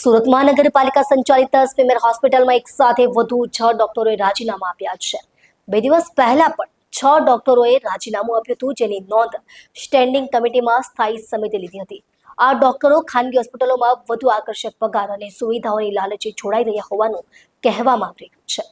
સુરત મહાનગરપાલિકા સંચાલિત સ્વિમેર હોસ્પિટલમાં એક સાથે વધુ છ ડોક્ટરોએ રાજીનામા આપ્યા છે. બે દિવસ પહેલા પણ છ ડોક્ટરોએ રાજીનામું આપ્યું હતું, જેની નોંધ સ્ટેન્ડિંગ કમિટીમાં સ્થાયી સમિતિ લીધી હતી. આ ડોક્ટરો ખાનગી હોસ્પિટલોમાં વધુ આકર્ષક પગાર અને સુવિધાઓની લાલચે જોડાઈ રહ્યા હોવાનું કહેવામાં આવી રહ્યું છે.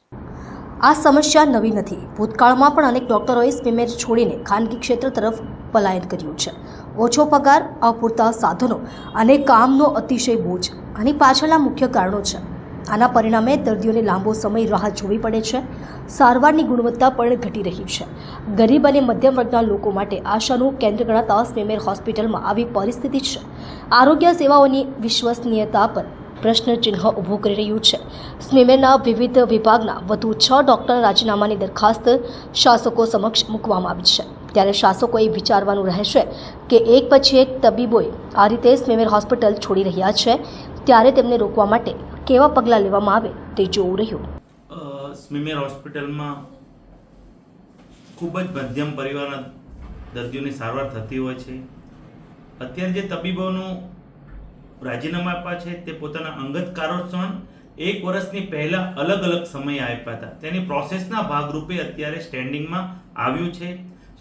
આ સમસ્યા નવી નથી. ભૂતકાળમાં પણ અનેક ડોક્ટરોએ સ્વિમેર છોડીને ખાનગી ક્ષેત્ર તરફ પલાયન કર્યું છે. ઓછો પગાર, અપૂરતા સાધનો અને કામનો અતિશય બોજ આની પાછળના મુખ્ય કારણો છે. આના પરિણામે દર્દીઓને લાંબો સમય રાહ જોવી પડે છે. સારવારની ગુણવત્તા પણ ઘટી રહી છે. ગરીબ અને મધ્યમ વર્ગના લોકો માટે આશાનું કેન્દ્ર ગણાતા સ્મેમેર હોસ્પિટલમાં આવી પરિસ્થિતિ છે. આરોગ્ય સેવાઓની વિશ્વસનીયતા પર પ્રશ્નચિહ્ન ઊભું કરી રહ્યું છે. સ્વિમેરના વિવિધ વિભાગના વધુ છ ડોક્ટર રાજીનામાની દરખાસ્ત શાસકો સમક્ષ મૂકવામાં આવી છે. ત્યારે શાસકોએ વિચારવાનું રહેશે કે એક પછી એક તબીબોએ આ રીતે સ્મેમેર હોસ્પિટલ છોડી રહ્યા છે, ત્યારે તેમને રોકવા માટે કેવા પગલાં લેવામાં આવે તે જોવું રહ્યું. સ્મેમેર હોસ્પિટલમાં ખૂબ જ મધ્યમ પરિવારના દર્દીઓની સારવાર થતી હોય છે. અત્યારે જે તબીબોનું રાજીનામા આપ્યા છે, તે પોતાના અંગત કારણોસર એક વર્ષની પહેલાં અલગ અલગ સમય આપ્યા હતા. તેની પ્રોસેસના ભાગરૂપે અત્યારે સ્ટેન્ડિંગમાં આવ્યું છે.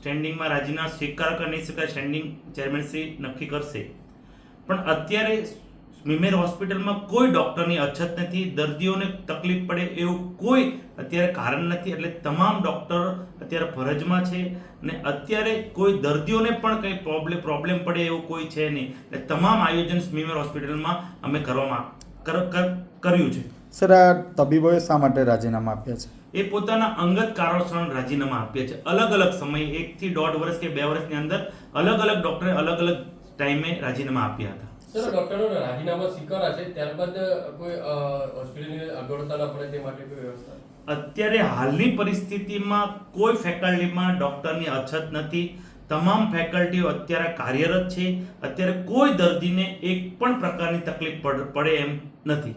સ્ટેન્ડિંગમાં રાજીના સ્વીકાર કે નહીં સ્વીકાર સ્ટેન્ડિંગ ચેરમેનશ્રી નક્કી કરશે. પણ અત્યારે સ્મીમેર હોસ્પિટલમાં કોઈ ડૉક્ટરની અછત નથી, દર્દીઓને તકલીફ પડે એવું કોઈ અત્યારે કારણ નથી, એટલે તમામ ડૉક્ટર અત્યારે ફરજમાં છે અને અત્યારે કોઈ દર્દીઓને પણ કંઈ પ્રોબ્લેમ પ્રોબ્લેમ પડે એવું કોઈ છે નહીં. એટલે તમામ આયોજન સ્મીમેર હોસ્પિટલમાં અમે કરવામાં, કર- કર- કર્યું છે. સર આ તબીબોએ શા માટે રાજીનામા આપ્યા છે? એ પોતાના અંગત કારણોસર રાજીનામા આપ્યા છે. અલગ અલગ સમયે એકથી દોઢ વર્ષ કે બે વર્ષની અંદર અલગ અલગ ડોક્ટરે અલગ અલગ ટાઈમે રાજીનામા આપ્યા હતા. સર ડોક્ટરોના રાજીનામા સ્વીકારા છે ત્યારબાદ કોઈ હોસ્પિટલની અગવડતા ન પડે તે માટે કોઈ વ્યવસ્થા? અત્યારે હાલની પરિસ્થિતિમાં કોઈ ફેકલ્ટીમાં ડૉક્ટરની અછત નથી. તમામ ફેકલ્ટીઓ અત્યારે કાર્યરત છે. અત્યારે કોઈ દર્દીને એક પણ પ્રકારની તકલીફ પડ- પડે એમ નથી.